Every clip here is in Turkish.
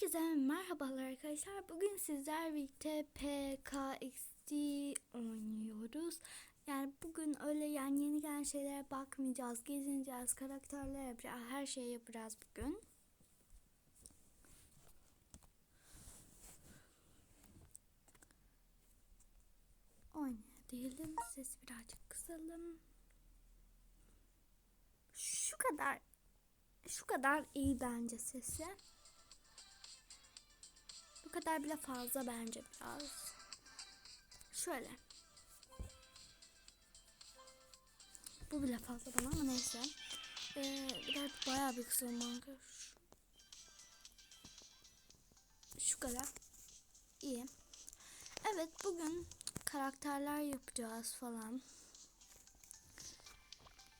Herkese merhabalar arkadaşlar. Bugün sizler birlikte PKXD oynuyoruz. Yani bugün öyle yani yeni gelen şeylere bakmayacağız, gezineceğiz, karakterler yapacağız, her şeyi yapacağız bugün. Oynayalım. Sesi birazcık kısalım. Şu kadar şu kadar iyi bence sesi. Kadar bile fazla bence biraz. Şöyle. Bu bile fazla bana ama neyse. Ee, biraz bayağı bir kısa manga. Şu kadar. İyi. Evet bugün karakterler yapacağız falan.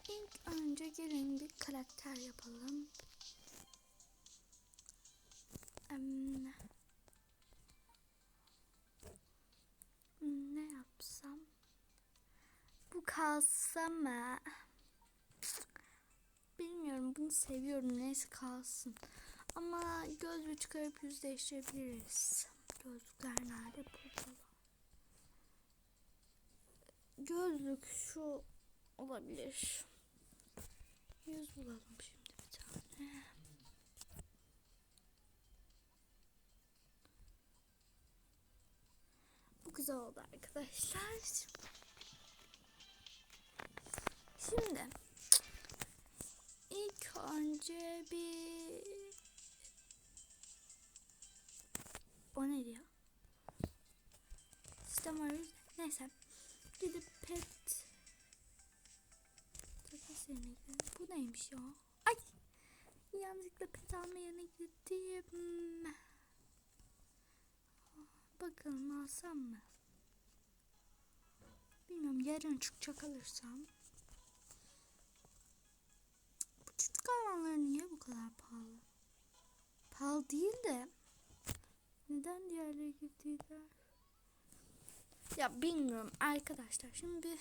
İlk önce gelin bir karakter yapalım. Um, yapsam? Bu kalsa mı? Bilmiyorum bunu seviyorum neyse kalsın. Ama gözlüğü çıkarıp yüz değiştirebiliriz. Gözlükler nerede? Burada. Gözlük şu olabilir. Yüz bulalım şimdi bir tane. Güzel oldu arkadaşlar. Şimdi ilk önce bir o ne diyor? Sistem arıyoruz. Neyse. Gidip pet. Bu neymiş ya? Ay! Yanlışlıkla pet alma yerine gittim. Bakalım alsam mı? Bilmiyorum yarın çıkacak alırsam. Bu çocuk hayvanları niye bu kadar pahalı? Pahalı değil de neden diğerleri gittiler? Ya bilmiyorum arkadaşlar. Şimdi bir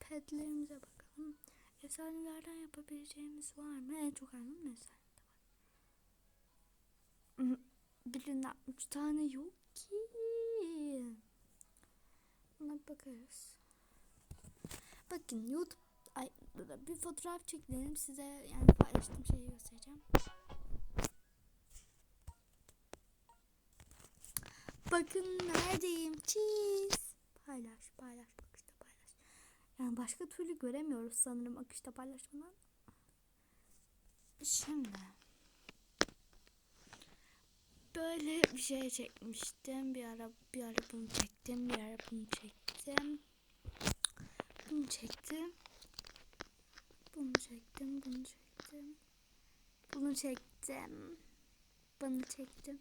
petlerimize bakalım. Efsanelerden yapabileceğimiz var mı? En çok hayvan efsanede var. Birinden üç tane yok ki. Buna bakarız. Bakın YouTube ay bir fotoğraf çekelim size yani paylaştığım şeyi göstereceğim. Bakın neredeyim. Cheese. Paylaş, paylaş, akışta paylaş. Yani başka türlü göremiyoruz sanırım akışta paylaşmadan. Şimdi böyle bir şey çekmiştim. Bir ara bir ara bunu çektim, bir ara bunu çektim. Bunu çektim. Bunu çektim, bunu çektim. Bunu çektim. Bunu çektim.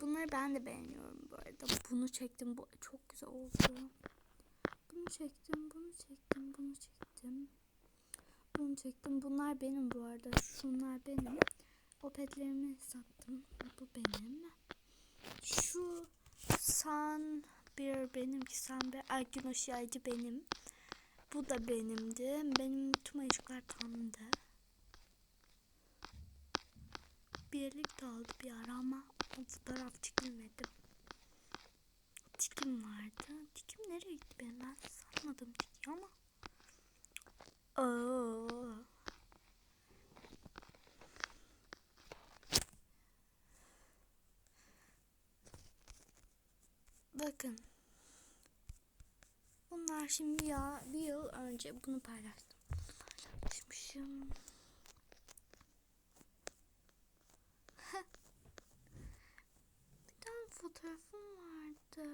Bunları ben de beğeniyorum bu arada. Bunu çektim. Bu çok güzel oldu. Bunu çektim, bunu çektim, bunu çektim. Bunu çektim. Bunlar benim bu arada. Şunlar benim. O petlerimi sattım. Bu benim. Şu san bir benimki san bir Erkin Oşiyacı benim. Bu da benimdi. Benim tüm ayıcıklar tamdı. Birlikte aldı bir ara ama o fotoğraf çekilmedi. Tikim vardı. Tikim nereye gitti benim? Ben sanmadım tiki ama. Oo. Bakın. Bunlar şimdi ya bir yıl önce bunu paylaştım. Paylaşmışım. bir tane fotoğrafım vardı.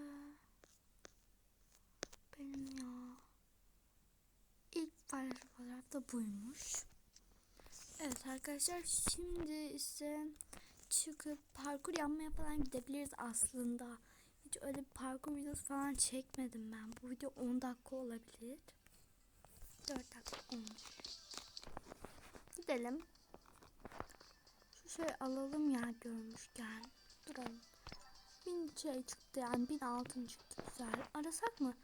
Benim ya. İlk paylaşım fotoğraf da buymuş. Evet arkadaşlar şimdi ise çıkıp parkur yapmaya falan gidebiliriz aslında hiç öyle bir parkur videosu falan çekmedim ben. Bu video 10 dakika olabilir. 4 dakika olmuş. Gidelim. Şu şey alalım ya görmüşken. Duralım. Bin şey çıktı yani bin altın çıktı güzel. Arasak mı?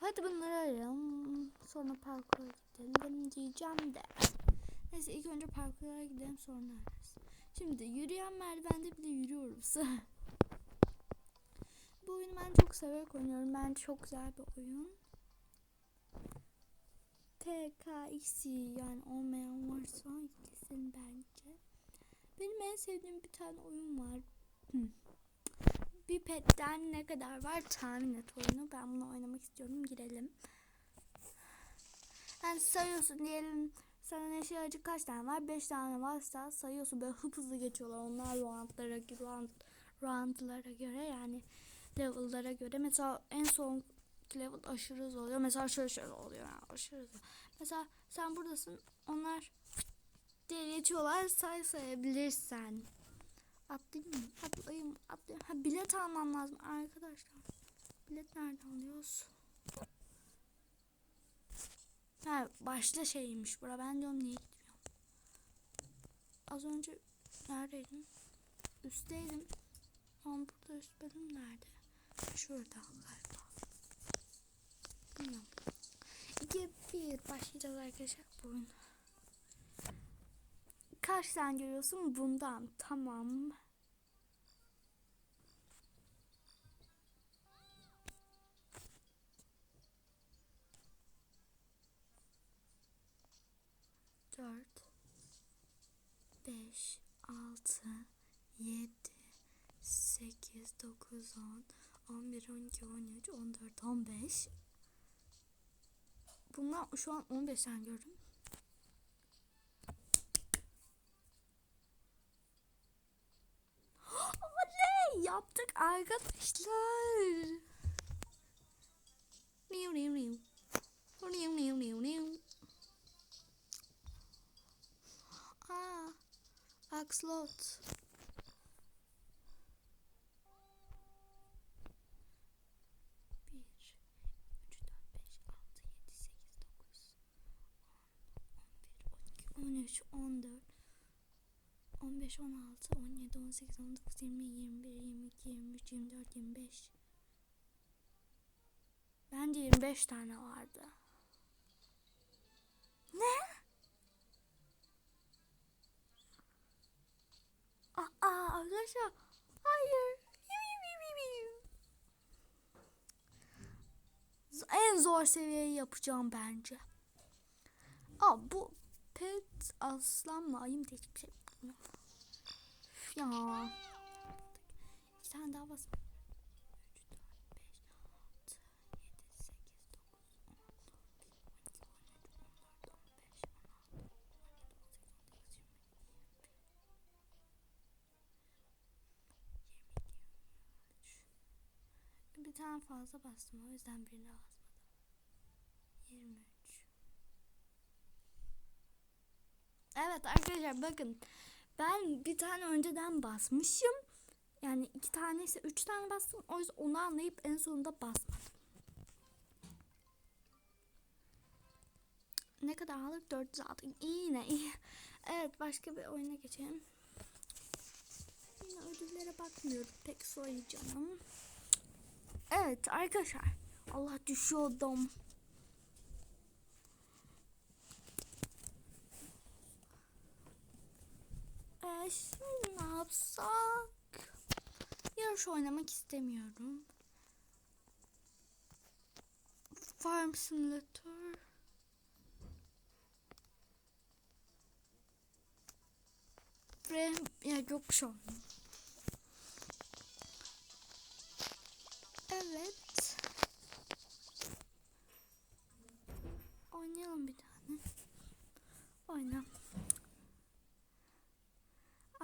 Hadi bunları arayalım. Sonra parkura gidelim diyeceğim de. Neyse ilk önce parkura gidelim sonra ararız. Şimdi yürüyen merdivende bile yürüyoruz. Ben çok severek oynuyorum. Bence çok güzel bir oyun. TKX'i yani olmayan varsa yüklesin bence. Benim en sevdiğim bir tane oyun var. Bir petten ne kadar var tahmin et oyunu. Ben bunu oynamak istiyorum. Girelim. Yani sayıyorsun diyelim sana eşyacı kaç tane var? 5 tane varsa sayıyorsun böyle hıp hızlı geçiyorlar. Onlar roundlara, round, roundlara göre yani level'lara göre. Mesela en son level aşırı hızlı oluyor. Mesela şöyle şöyle oluyor yani aşırı hızlı. Mesela sen buradasın. Onlar diye geçiyorlar. Say sayabilirsen. Atlayayım mı? Atlayayım. Atlayayım. Ha bilet almam lazım arkadaşlar. Bilet nereden alıyoruz? Ha başta şeymiş bura. Ben diyorum niye gitmiyorum. Az önce neredeydim? Üstteydim. Ama burada üst bölüm nerede? Şurada galiba. Bilmiyorum. 2 bir başlayacağız arkadaşlar bu oyun. Kaç tane görüyorsun bundan? Tamam. Dört, beş, altı, yedi, sekiz, dokuz, on, on bir, on iki, on üç, on dört, on beş. Bundan şu an on beş tane gördüm. Oley! Yaptık arkadaşlar. Niu niu niu. Niu niu niu niu. Aa, Axlot. 13, 14, 15, 16, 17, 18, 19, 20, 21, 22, 23, 24, 25. Bence 25 tane vardı. Ne? Aa arkadaşlar. Hayır. En zor seviyeyi yapacağım bence. Aa bu pet aslan mı ayım diye hiçbir şey. Üf Ya. İki tane daha bas. 3, 4, 5, 6, 7, 8, 9, 10, 11, 12, 13, 14, 15, 16, 17, 18, 19, 20, bir tane fazla bastım o yüzden birine basmadım. 23. Evet arkadaşlar bakın ben bir tane önceden basmışım. Yani iki tane ise üç tane bastım. O yüzden onu anlayıp en sonunda basmadım. Ne kadar aldık? 400 aldık. İyi yine iyi. Evet başka bir oyuna geçelim. Yine ödüllere bakmıyorum. Pek soy canım. Evet arkadaşlar. Allah düşüyordum. Şimdi ne yapsak? Yarış oynamak istemiyorum. Farm Simulator. Ve ya yok şu an. Evet. Oynayalım bir tane. Oyna.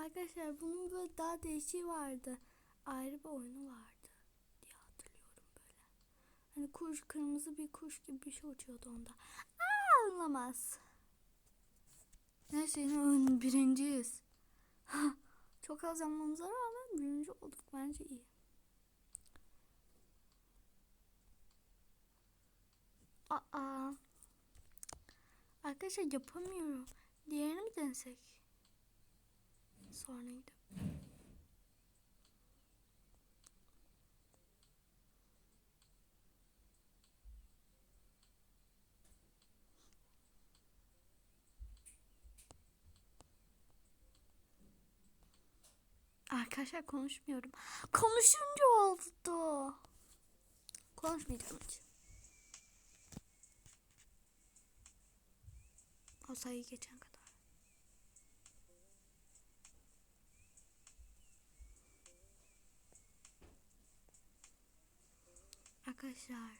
Arkadaşlar bunun böyle daha değişiği vardı. Ayrı bir oyunu vardı diye hatırlıyorum böyle. Hani kuş kırmızı bir kuş gibi bir şey uçuyordu onda. Aa, anlamaz. Neyse yine birinciyiz. Çok az yanmamıza rağmen birinci olduk bence iyi. Aa. Arkadaşlar yapamıyorum. Diğerini mi denesek? Sonra gidip. Arkadaşlar konuşmuyorum. Konuşunca oldu. Konuşmayacağım hiç. O sayı geçen Arkadaşlar.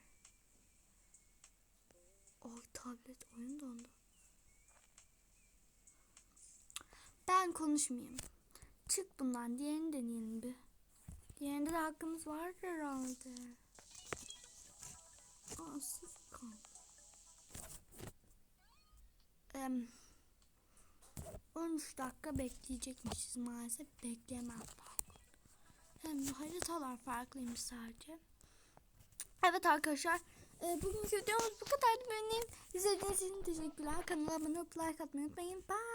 O tablet oyun dondu. Ben konuşmayayım. Çık bundan. Diğerini deneyelim bir. Diğerinde de hakkımız var herhalde. Aa, siz kal. Em, 13 dakika bekleyecekmişiz maalesef. Bekleyemem. Hem haritalar farklıymış sadece. Evet arkadaşlar. E, bugünkü videomuz bu kadardı. Benim izlediğiniz için teşekkürler. Kanala abone olup like atmayı unutmayın. Bye.